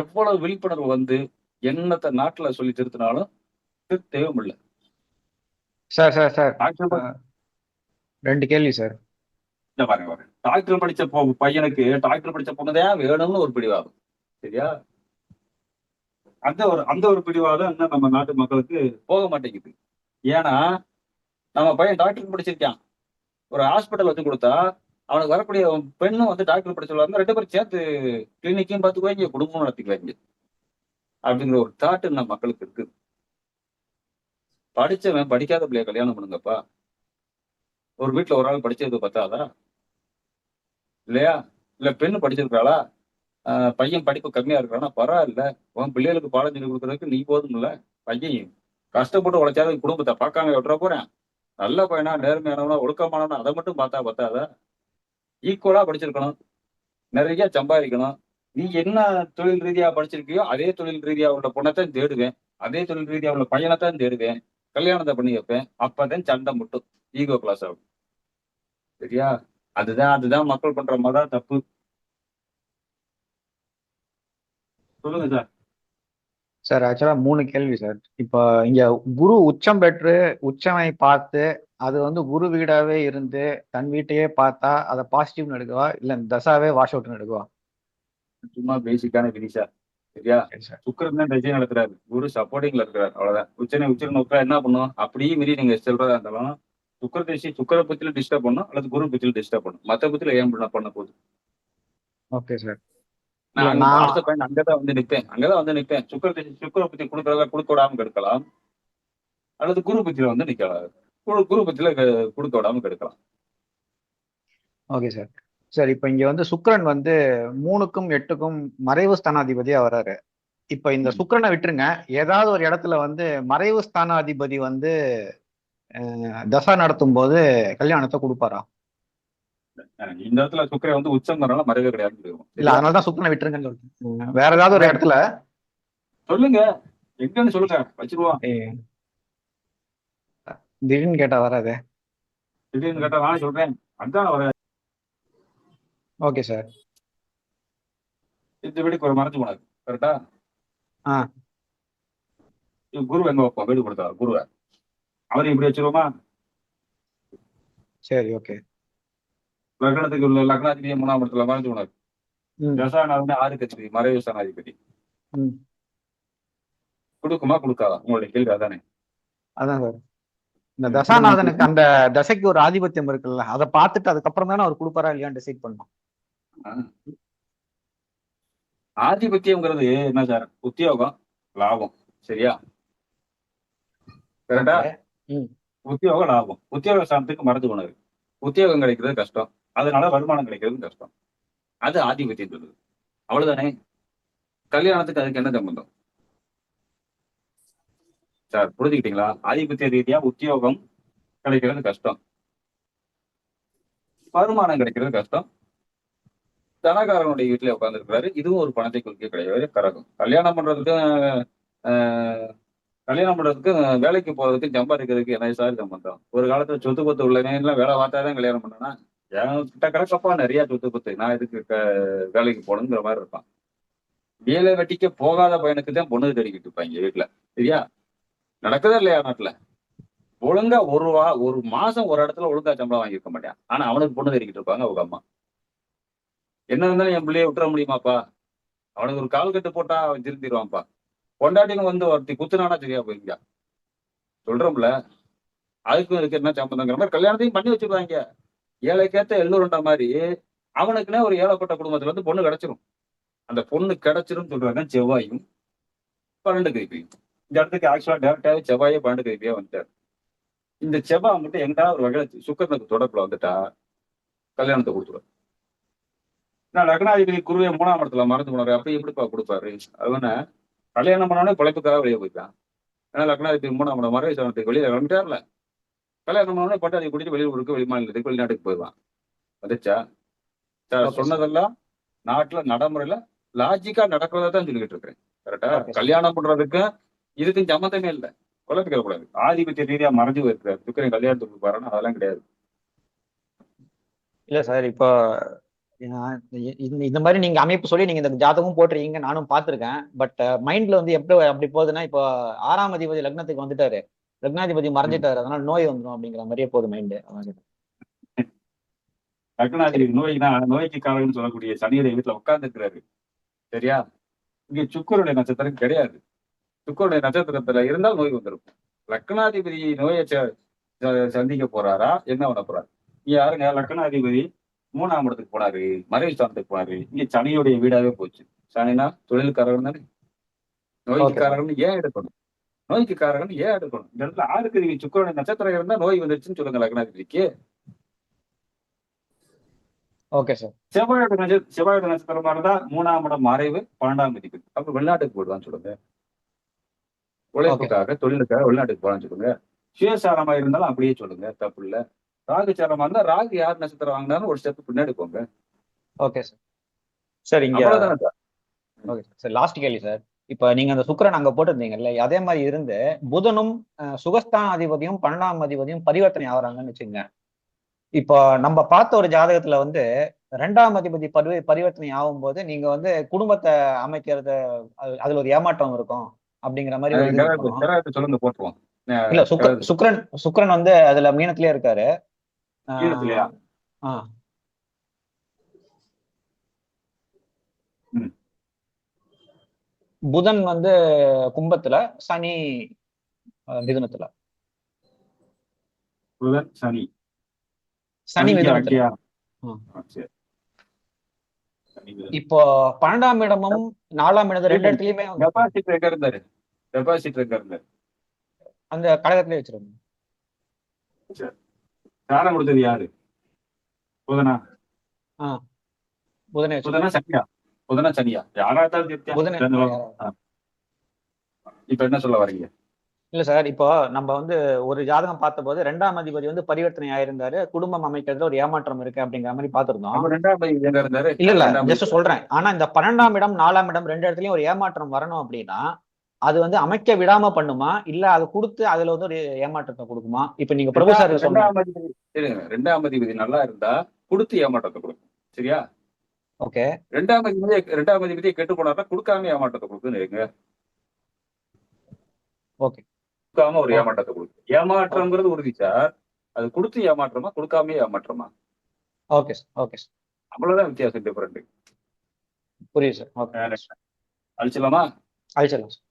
எவ்வளவு விழிப்புணர்வு வந்து என்னத்த நாட்டுல சொல்லி திருத்தினாலும் இல்லை சார் சார் சார். ரெண்டு கேள்வி சார். இந்த பாருங்க பாருங்க. டாக்டர் படிச்ச பையனுக்கு டாக்டர் படிச்ச பொண்ணுதான் வேணும்னு ஒரு பிடிவாதம் சரியா? அந்த ஒரு அந்த ஒரு பிடிவாதம் இன்னும் நம்ம நாட்டு மக்களுக்கு போக மாட்டேங்குது. ஏன்னா நம்ம பையன் டாக்டர் படிச்சிருக்கான். ஒரு ஹாஸ்பிட்டல் வச்சு கொடுத்தா அவனுக்கு வரக்கூடிய பெண்ணும் வந்து டாக்டர் படிச்சுள்ள ரெண்டு பேரும் சேர்த்து கிளினிக்கையும் பார்த்துக்குவாங்க குடும்பம் நடத்திக்குவாங்க அப்படிங்கிற ஒரு தாட்டு நம்ம மக்களுக்கு இருக்கு. படிச்சவன் படிக்காத பிள்ளைய கல்யாணம் பண்ணுங்கப்பா. ஒரு வீட்டுல ஒரு ஆள் படிச்சது பத்தாதா இல்லையா? இல்ல பெண்ணு படிச்சிருக்காளா? ஆஹ் பையன் படிப்பு கம்மியா இருக்கானா? பரவாயில்ல. உன் பிள்ளைகளுக்கு பாடம் சொல்லி கொடுக்கறதுக்கு நீ போதும் இல்ல பையன் கஷ்டப்பட்டு உழைச்சாத குடும்பத்தை பார்க்காம விட்டுற போறேன். நல்ல பையனா நேர்மையானவனா ஒழுக்கமானவனா அதை மட்டும் பார்த்தா பத்தாதா? ஈக்குவலா படிச்சிருக்கணும். நிறைய சம்பாதிக்கணும். நீ என்ன தொழில் ரீதியா படிச்சிருக்கியோ அதே தொழில் ரீதியா உள்ள பொண்ணத்தான் தேடுவேன். அதே தொழில் ரீதியா உள்ள பையனைத்தான் தேடுவேன். கல்யாணத்தை பண்ணி வைப்பேன். அப்பதான் சண்டை முட்டும். ஈகோ கிளாஸ் ஆகும். சரியா? அதுதான் அதுதான் மக்கள் பண்ற மாதிரி தப்பு. சொல்லுங்க சார். சார் ஆக்சுவலா மூணு கேள்வி சார் இப்போ இங்க குரு உச்சம் பெற்று உச்சமை பார்த்து அது வந்து குரு வீடாவே இருந்து தன் வீட்டையே பார்த்தா அதை பாசிட்டிவ்னு எடுக்கவா? இல்ல தசாவே வாஷ் அவுட்னு எடுக்கவா? சும்மா பேசிக்கான விதி சார் சரியா? சரி சார் சுக்கரன் தான் டிசைன் நடத்துறாரு. குரு சப்போர்ட்டிங்ல இருக்கிறார். அவ்வளவுதான். உச்சனை உச்சனை நோக்கா என்ன பண்ணும்? அப்படியே மீறி நீங்க செல்றதா இருந்தாலும் சுக்கர திசை சுக்கர புத்தியில டிஸ்டர்ப் பண்ணும் அல்லது குரு புத்தியில டிஸ்டர்ப் பண்ணும். மத்த புத்தியில ஏன் பண்ண பண்ண போகுது? ஓகே சார் நான் அடுத்த அங்கதான் வந்து நிப்பேன். அங்கதான் வந்து நிப்பேன். சுக்கர சுக்கர புத்தி கொடுக்கறதா கொடுக்க விடாம கெடுக்கலாம். அல்லது குரு புத்தியில வந்து நிக்கலாம். குரு குரு புத்தியில கொடுக்க விடாம கெடுக்கலாம். Okay sir. சார் இப்போ இங்க வந்து சுக்கிரன் வந்து மூணுக்கும் எட்டுக்கும் மறைவு ஸ்தானாதிபதியா வராரு. இப்போ இந்த. சுக்கிரனை விட்டுருங்க. ஏதாவது ஒரு இடத்துல வந்து மறைவு ஸ்தானாதிபதி வந்து தசா நடத்தும் போது கல்யாணத்தை கொடுப்பாரா? இந்த இடத்துல சுக்கரன் வந்து உச்சம்னால மறைவே கிடையாது இல்ல அதனால தான் சுக்கிரனை விட்டுருங்கன்னு சொல்லிட்டேன். வேற ஏதாவது ஒரு இடத்துல? சொல்லுங்க. எங்கன்னு சொல்லுங்க. வச்சிருவோம். திடீர்னு கேட்டா வராது. திடீர்னு கேட்டா நானே சொல்றேன். அதான் ஒரு ஓகே சார். இந்த வீட்டுக்கு ஒரு மறைஞ்சு போனாரு. கரெக்டா? ஆ. குரு எங்க வைப்போம் வீடு கொடுத்தாரு குருவை. அவரையும் இப்படி வச்சிருவோமா? சரி ஓகே. லக்னத்துக்கு உள்ள லக்னாதிபதி மூணாம் இடத்துல மறைஞ்சு ம். தசாநாதன் ஆறு கட்சி மறைவு ஸ்தானாதிபதி ம். கொடுக்குமா கொடுக்காதா? உங்களுடைய கேள்வி அதானே. அதான் சார். இந்த தசாநாதனுக்கு அந்த தசைக்கு ஒரு ஆதிபத்தியம் இருக்குல்ல அதை பார்த்துட்டு அதுக்கப்புறம் தானே அவர் கொடுப்பாரா இல்லையான்னு டிசைட் பண்ணணும். ஆதிபத்தியம்ங்கிறது என்ன சார்? உத்தியோகம் லாபம் சரியா? கரெக்டா. உத்தியோகம் லாபம். உத்தியோக ஸ்தானத்துக்கு மறைஞ்சு போனாரு. உத்தியோகம் கிடைக்கிறது கஷ்டம். அதனால வருமானம் கிடைக்கிறது கஷ்டம் அது ஆதிபத்தியம் சொல்லுது. அவ்வளவுதானே? கல்யாணத்துக்கு அதுக்கு என்ன சம்பந்தம்? சார் புரிஞ்சுக்கிட்டீங்களா? ஆதிபத்திய ரீதியா உத்தியோகம் கிடைக்கிறது கஷ்டம். வருமானம் கிடைக்கிறது கஷ்டம். தனகாரனுடைய வீட்டுல உட்கார்ந்துருக்கிறாரு. இதுவும் ஒரு பணத்தை குறிக்க கிடையாது. கரகம். கல்யாணம் பண்றதுக்கு ஆஹ், கல்யாணம் பண்றதுக்கு வேலைக்கு போறதுக்கு சம்பாதிக்கிறதுக்கு என்ன சார் சம்பந்தம்? ஒரு காலத்துல சொத்து பத்து உள்ளவன் எல்லாம் வேலை பார்த்தாதான் கல்யாணம் பண்ணனா கிட்ட கிடக்கப்பா நிறைய சொத்து பத்து நான் இதுக்கு வேலைக்கு போகணுங்கிற மாதிரி இருப்பான். வேலை வெட்டிக்க போகாத பையனுக்கு தான் பொண்ணு தேடிக்கிட்டு இருப்பாங்க வீட்டுல சரியா? நடக்குதா இல்லையா நாட்டுல? ஒழுங்கா ஒரு வா ஒரு மாசம் ஒரு இடத்துல ஒழுங்கா சம்பளம் வாங்கியிருக்க மாட்டேன். ஆனா அவனுக்கு பொண்ணு தேடிக்கிட்டு இருப்பாங்க அவங்க அம்மா. என்ன இருந்தாலும் என் பிள்ளைய விட்டுற முடியுமாப்பா? அவனுக்கு ஒரு கால் கட்டு போட்டா அவன் திருந்திடுவான்ப்பா. கொண்டாட்டின்னு வந்து ஒருத்தி குத்துனானா சரியா போயிருங்க சொல்றோம்ல. அதுக்கும் இதுக்கு என்ன சம்பந்தங்கிற மாதிரி கல்யாணத்தையும் பண்ணி வச்சிருவாங்க. ஏழைக்கேத்த எல்லோருன்ற மாதிரி அவனுக்குன்னே ஒரு ஏழைப்பட்ட குடும்பத்துல இருந்து பொண்ணு கிடைச்சிரும். அந்த பொண்ணு கிடைச்சிரும் சொல்றாங்க செவ்வாயும் பன்னெண்டு கைப்பியும். இந்த இடத்துக்கு ஆக்சுவலா டேரக்டாவே செவ்வாயே பன்னெண்டு கைப்பியா வந்துட்டார். இந்த செவ்வாய் மட்டும் எங்கடா ஒரு வகையில சுக்கரனுக்கு தொடர்புல வந்துட்டா? கல்யாணத்தை கொடுத்துருவார் நான் லக்னாதிபதி குருவே மூணாம் இடத்துல மறந்து போனாரு. அப்ப எப்படிப்பா கொடுப்பாரு? அவன கல்யாணம் பண்ணோடனே பிழைப்புக்காக வெளியே போயிட்டான். ஏன்னா லக்னாதிபதி மூணாம் இடம் மறைவு சாணத்துக்கு வெளியில கிளம்பிட்டார்ல கல்யாணம் பண்ணோடனே பட்டாதி குடிச்சு வெளியூருக்கு வெளிமாநிலத்துக்கு வெளிநாட்டுக்கு போயிடுவான். வந்துச்சா. சொன்னதெல்லாம் நாட்டுல நடைமுறையில லாஜிக்கா நடக்கிறதா தான் சொல்லிக்கிட்டு இருக்கிறேன். கரெக்டா. கல்யாணம் பண்றதுக்கு இதுக்கும் சம்மந்தமே இல்லை. குழப்பிக்க கூடாது. ஆதிபத்திய ரீதியா மறைஞ்சு போயிருக்காரு. துக்கரை கல்யாணத்துக்கு பாருன்னா அதெல்லாம் கிடையாது. இல்ல சார் இப்போ இந்த இந்த மாதிரி நீங்க அமைப்பு சொல்லி நீங்க இந்த ஜாதகம் போட்டிருக்கீங்க நானும் பார்த்திருக்கேன். பட் மைண்ட்ல வந்து எப்படி அப்படி போகுதுன்னா இப்போ ஆறாம் அதிபதி லக்னத்துக்கு வந்துட்டாரு. லக்னாதிபதி மறைஞ்சிட்டாரு. அதனால நோய் வந்துடும் அப்படிங்கிற மாதிரியே போகுது மைண்டு லக்னாதிபதி நோய்னா நோய்க்கு காரணம்னு சொல்லக்கூடிய சனியுடைய வீட்டுல உட்கார்ந்து இருக்கிறாரு சரியா? இங்க சுக்கருடைய நட்சத்திரம் கிடையாது. சுக்கருடைய நட்சத்திரத்துல இருந்தால் நோய் வந்திருக்கும் லக்னாதிபதி நோயை சந்திக்க போறாரா? என்ன பண்ண போறாரு? இங்க யாருங்க லக்னாதிபதி மூணாம் இடத்துக்கு போனாரு மறைவு ஸ்தானத்துக்கு போனாரு. இங்க சனியுடைய வீடாவே போச்சு. சனினா தொழில்காரகன் தானே? நோய்க்கு Okay. காரகன் ஏன் எடுக்கணும்? நோய்க்கு காரகன் ஏன் எடுக்கணும் இடத்துல ஆறுக்கு நீங்க சுக்கரனுடைய நட்சத்திரம் இருந்தா நோய் வந்துருச்சுன்னு சொல்லுங்க லக்னாதிபதிக்கு. Okay sir. செவ்வாயோட நட்ச செவ்வாயோட நட்சத்திரமா இருந்தா மூணாம் இடம் மறைவு பன்னெண்டாம் மதிப்பு அப்ப வெளிநாட்டுக்கு போடுவான்னு சொல்லுங்க. உழைப்புக்காக தொழிலுக்காக வெளிநாட்டுக்கு போலான்னு சொல்லுங்க. சுயசாரமா இருந்தாலும் அப்படியே சொல்லுங்க தப்பு இல்ல. ராகு சாரமா இருந்தா ராகு யார் நட்சத்திரம் வாங்கினாலும் ஒரு ஸ்டெப் பின்னாடி போங்க. Okay sir. சார் இங்க சார்? லாஸ்ட் கேள்வி சார். இப்போ நீங்க அந்த சுக்கிரன் அங்க போட்டிருந்தீங்கல்ல அதே மாதிரி இருந்து புதனும் சுகஸ்தான அதிபதியும் பன்னெண்டாம் அதிபதியும் பரிவர்த்தனை ஆகுறாங்கன்னு வச்சுங்க இப்போ நம்ம பார்த்த ஒரு ஜாதகத்துல வந்து ரெண்டாம் அதிபதி பரிவ பரிவர்த்தனை ஆகும்போது நீங்க வந்து குடும்பத்தை அமைக்கிறது அது- அதுல ஒரு ஏமாற்றம் இருக்கும் அப்படிங்கிற மாதிரி சொல்லுங்க போட்டுருவோம். இல்ல சுக்ரன் சுக்ரன் வந்து அதுல மீனத்திலே இருக்காரு. புதன் வந்து கும்பத்துல சனி மிதுனத்துல. புதன் சனி. சனி மிதுனத்துல. இப்போ பன்னெண்டாம் இடமும் நாலாம் இடமும் ரெண்டு இடத்துலயுமே டெபாசிட் எங்க இருந்தாரு டெபாசிட் எங்க இருந்தாரு அந்த கடகத்திலே வச்சிருக்கோம் சாரம் கொடுத்தது யாரு? புதனா? புதனே புதனா சனியா? புதனா சனியா? யாரா இருந்தாலும். இப்ப என்ன சொல்ல வரீங்க? இல்ல சார் இப்போ நம்ம வந்து ஒரு ஜாதகம் பார்த்தபோது ரெண்டாம் அதிபதி வந்து பரிவர்த்தனை ஆயிருந்தாரு குடும்பம் அமைக்கிறதுல ஒரு ஏமாற்றம் இருக்கு அப்படிங்கிற மாதிரி இருந்தாரு? இல்ல இல்ல ஜஸ்ட் சொல்றேன். ஆனா இந்த பன்னெண்டாம் இடம் நாலாம் இடம் ரெண்டு இடத்துலயும் ஒரு ஏமாற்றம் வரணும் அப்படின்னா அது வந்து அமைக்க விடாம பண்ணுமா? இல்ல அதை கொடுத்து அதுல வந்து ஒரு ஏமாற்றத்தை கொடுக்குமா? இப்ப நீங்க பிரபு சார் சொன்ன ரெண்டாம் அதிபதி இருங்க, ரெண்டாம் அதிபதி நல்லா இருந்தா கொடுத்து ஏமாற்றத்தை கொடுக்கும். சரியா? ஓகே. ரெண்டாம் அதிபதியை ரெண்டாம் அதிபதியை கெட்டு போனார்னா கொடுக்காம ஏமாற்றத்தை கொடுக்குன்னு வைங்க. ஓகே. கொடுக்காம ஒரு ஏமாற்றத்தை கொடுக்கும் ஏமாற்றம்ங்கிறது உறுதி சார். அது கொடுத்து ஏமாற்றமா கொடுக்காம ஏமாற்றமா? Okay sir okay sir. அவ்வளவுதான் வித்தியாசம் டிஃபரெண்ட் புரியுது சார் ஓகே. அழிச்சலாமா அழிச்சிடலாம் சார்.